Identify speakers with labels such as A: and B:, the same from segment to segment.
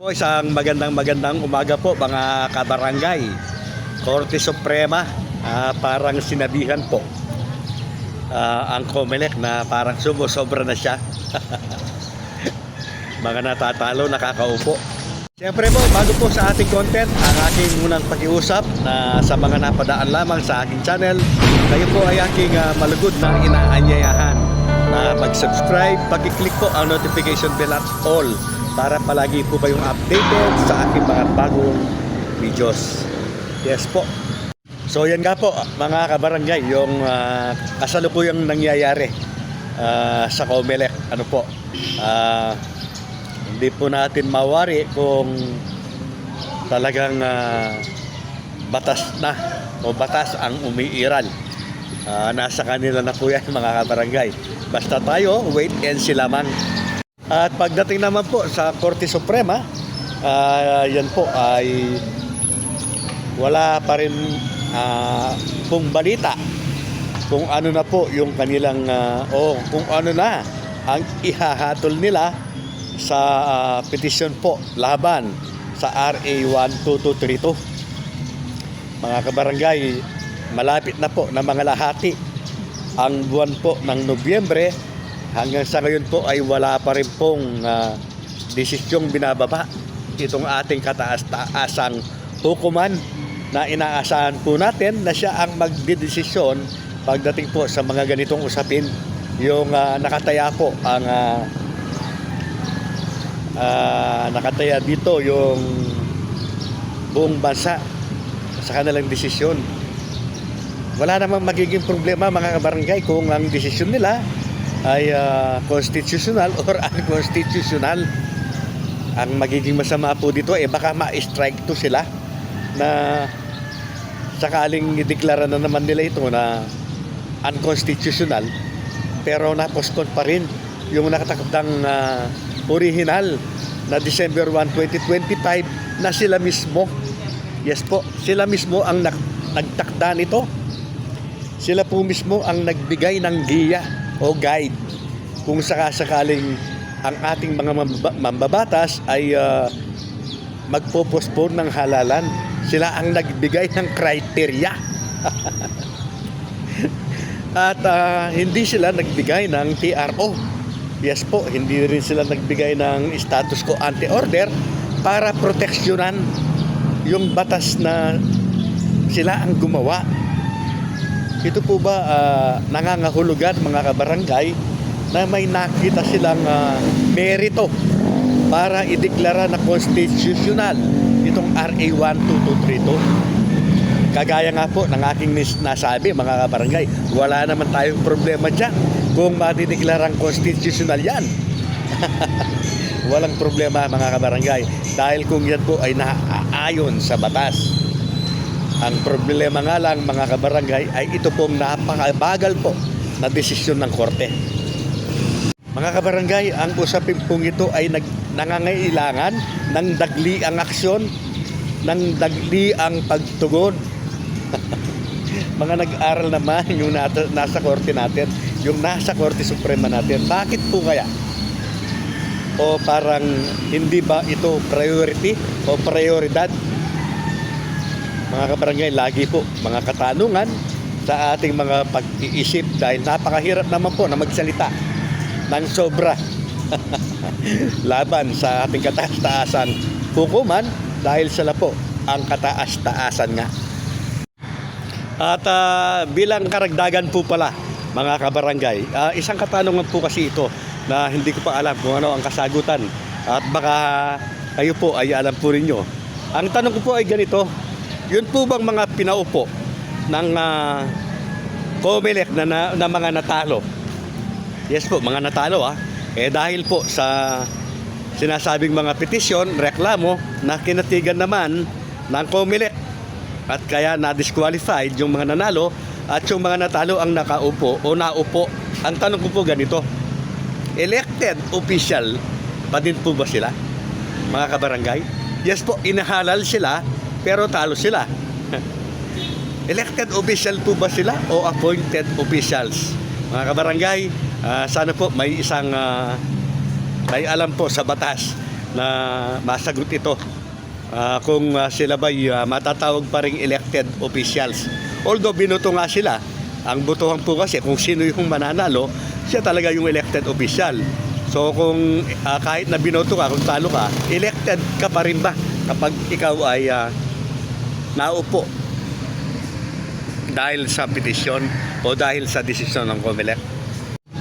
A: Po, isang magandang magandang umaga po mga kabarangay. Korte Suprema, ah, parang sinabihan po ah, ang Comelec na parang sumusobra na siya. mga natatalo, nakakaupo. Siyempre po, bago po sa ating content, ang aking unang pakiusap na sa mga napadaan lamang sa aking channel, kayo po ay aking ah, malugod na inaanyayahan na mag-subscribe, pag-click po ang notification bell at all para palagi po kayong updated sa aking mga bagong videos. Yes po. So yan nga po mga kabarangay, yung uh, kasalukuyang nangyayari ah, sa Comelec. Ano po? ah, hindi po natin mawari kung talagang ah, batas na o batas ang umiiral. Ah, nasa kanila na po yan mga kabarangay. Basta tayo, wait and see lamang. At pagdating naman po sa Korte Suprema, ah, yan po ay wala pa rin ah, pong balita kung ano na po yung kanilang ah, o kung ano na ang ihahatol nila sa ah, petisyon po laban sa RA 12232. Mga kabarangay, malapit na po na mga lahati ang buwan po ng Nobyembre hanggang sa ngayon po ay wala pa rin pong ah, desisyong binababa itong ating kataas-taasang hukuman na inaasahan po natin na siya ang magdidesisyon pagdating po sa mga ganitong usapin. Yung ah, nakataya po ang ah, ah, nakataya dito yung buong bansa sa kanilang desisyon. Wala namang magiging problema mga kabarangay kung ang desisyon nila ay ah, constitutional or unconstitutional. Ang magiging masama po dito eh baka ma-strike to sila na sakaling ideklara na naman nila ito na unconstitutional pero napospon pa rin yung nakatakdang ah, original na December 1, 2025 na sila mismo. Yes po, sila mismo ang nag- nagtakda nito. Sila po mismo ang nagbigay ng giya o guide kung sakasakaling ang ating mga mamba- mambabatas ay uh, magpo-postpone ng halalan. Sila ang nagbigay ng criteria. At ah, hindi sila nagbigay ng TRO. Yes po, hindi rin sila nagbigay ng status quo ante-order para proteksyonan yung batas na sila ang gumawa ito po ba ah, nangangahulugan mga kabarangay na may nakita silang ah, merito para ideklara na constitutional itong RA 12232. Kagaya nga po ng aking nasabi mga kabarangay, wala naman tayong problema dyan kung matideklarang constitutional yan. Walang problema mga kabarangay dahil kung yan po ay naaayon sa batas. Ang problema nga lang mga kabarangay ay ito pong napakabagal po na desisyon ng korte. Mga kabarangay, ang usapin pong ito ay nag, nangangailangan ng dagli ang aksyon, ng dagli ang pagtugon. mga nag-aral naman yung nata, nasa korte natin, yung nasa korte suprema natin. Bakit po kaya? O parang hindi ba ito priority o prioridad mga kabarangay, lagi po mga katanungan sa ating mga pag-iisip dahil napakahirap naman po na magsalita ng sobra laban sa ating kataas-taasan hukuman dahil sila po ang kataas-taasan nga. At ah, bilang karagdagan po pala mga kabarangay, ah, isang katanungan po kasi ito na hindi ko pa alam kung ano ang kasagutan at baka kayo po ay alam po rinyo. Ang tanong ko po ay ganito, yun po bang mga pinaupo ng uh, Comelec na, na, na mga natalo? Yes po, mga natalo ah. Eh dahil po sa sinasabing mga petisyon, reklamo na kinatigan naman ng Comelec at kaya na-disqualified yung mga nanalo at yung mga natalo ang nakaupo o naupo. Ang tanong ko po ganito, elected official pa din po ba sila? Mga kabarangay? Yes po, inahalal sila pero talo sila. Elected official po ba sila o appointed officials? Mga kabarangay, ah, sana po may isang ah, may alam po sa batas na masagot ito Ah, kung ah, sila ba matatawag pa rin elected officials. Although binoto nga sila, ang botohan po kasi kung sino yung mananalo, siya talaga yung elected official. So kung ah, kahit na binoto ka, kung talo ka, elected ka pa rin ba kapag ikaw ay ah, naupo dahil sa petisyon o dahil sa desisyon ng COMELEC.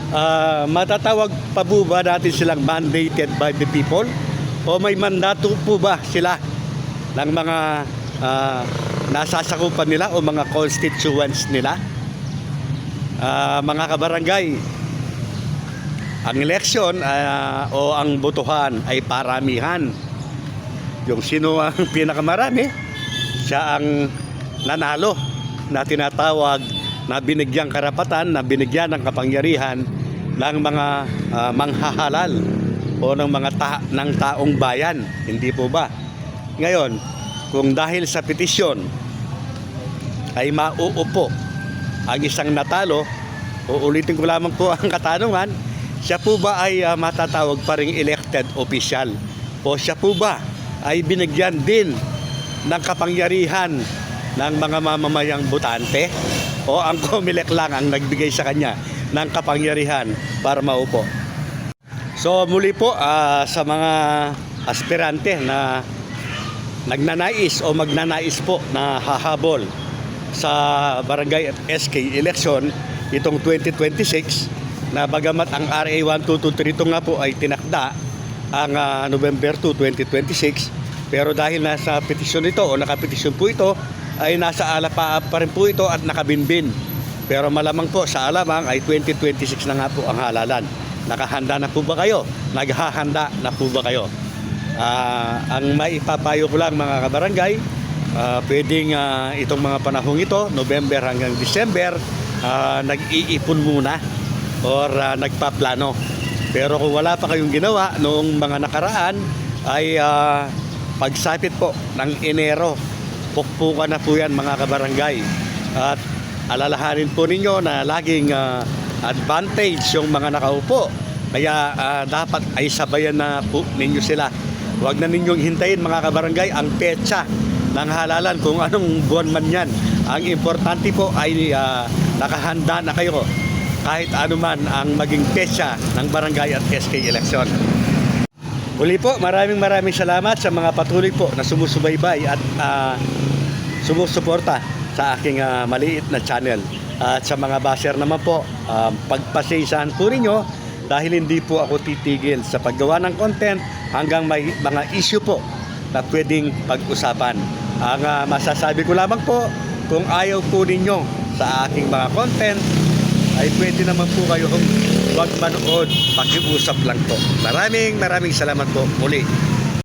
A: Ah, matatawag pa po ba natin silang mandated by the people? O may mandato po ba sila ng mga ah, nasasakupan nila o mga constituents nila? Ah, mga kabarangay, ang eleksyon ah, o ang botohan ay paramihan. Yung sino ang pinakamarami, siya ang nanalo na tinatawag na binigyang karapatan, na binigyan ng kapangyarihan ng mga ah, manghahalal o ng mga ta- ng taong bayan. Hindi po ba? Ngayon, kung dahil sa petisyon ay mauupo ang isang natalo, uulitin ko lamang po ang katanungan, siya po ba ay ah, matatawag pa ring elected official? O siya po ba ay binigyan din ng kapangyarihan ng mga mamamayang butante? O ang COMELEC lang ang nagbigay sa kanya ng kapangyarihan para maupo? So muli po ah, sa mga aspirante na nagnanais o magnanais po na hahabol sa barangay at SK election itong 2026 na bagamat ang RA 1223 nga po ay tinakda ang ah, November 2, 2026 pero dahil nasa petisyon ito o nakapetisyon po ito ay nasa alapa pa rin po ito at nakabinbin pero malamang po sa alamang ay 2026 na nga po ang halalan nakahanda na po ba kayo? naghahanda na po ba kayo? Ah, ang maipapayo ko lang mga kabarangay, ah, pwedeng ah, itong mga panahong ito, November hanggang December, ah, nag-iipon muna or ah, nagpaplano. Pero kung wala pa kayong ginawa noong mga nakaraan, ay ah, pagsapit po ng Enero, pukpukan na po yan mga kabarangay. At alalahanin po ninyo na laging ah, advantage yung mga nakaupo. Kaya ah, dapat ay sabayan na po ninyo sila. Huwag na ninyong hintayin mga kabarangay ang petsa ng halalan kung anong buwan man yan. Ang importante po ay ah, nakahanda na kayo kahit anuman ang maging petsa ng barangay at SK election. Uli po, maraming maraming salamat sa mga patuloy po na sumusubaybay at ah, sumusuporta sa aking ah, maliit na channel. At sa mga basher naman po, ah, pagpasensyahan po ninyo dahil hindi po ako titigil sa paggawa ng content hanggang may mga issue po na pwedeng pag-usapan. Ang ah, masasabi ko lamang po, kung ayaw po ninyo sa aking mga content, ay pwede naman po kayo huwag manood, pakiusap lang po. Maraming maraming salamat po muli